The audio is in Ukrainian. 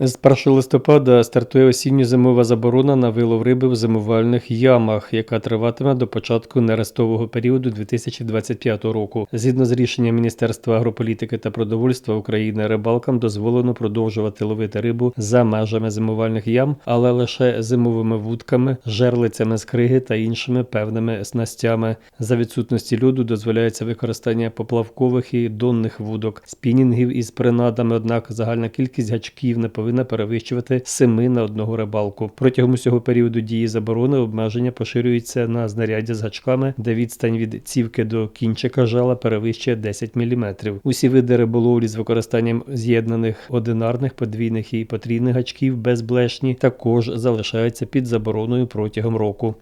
З 1 листопада стартує осінньо-зимова заборона на вилов риби в зимувальних ямах, яка триватиме до початку нерестового періоду 2025 року. Згідно з рішенням Міністерства агрополітики та продовольства України, рибалкам дозволено продовжувати ловити рибу за межами зимувальних ям, але лише зимовими вудками, жерлицями з криги та іншими певними снастями. За відсутності льоду дозволяється використання поплавкових і донних вудок, спінінгів із принадами. Однак загальна кількість гачків не повинна перевищувати семи на одного рибалку. Протягом усього періоду дії заборони обмеження поширюються на знаряддя з гачками, де відстань від цівки до кінчика жала перевищує 10 мм. Усі види риболовлі з використанням з'єднаних одинарних, подвійних і потрійних гачків без блешні також залишаються під забороною протягом року.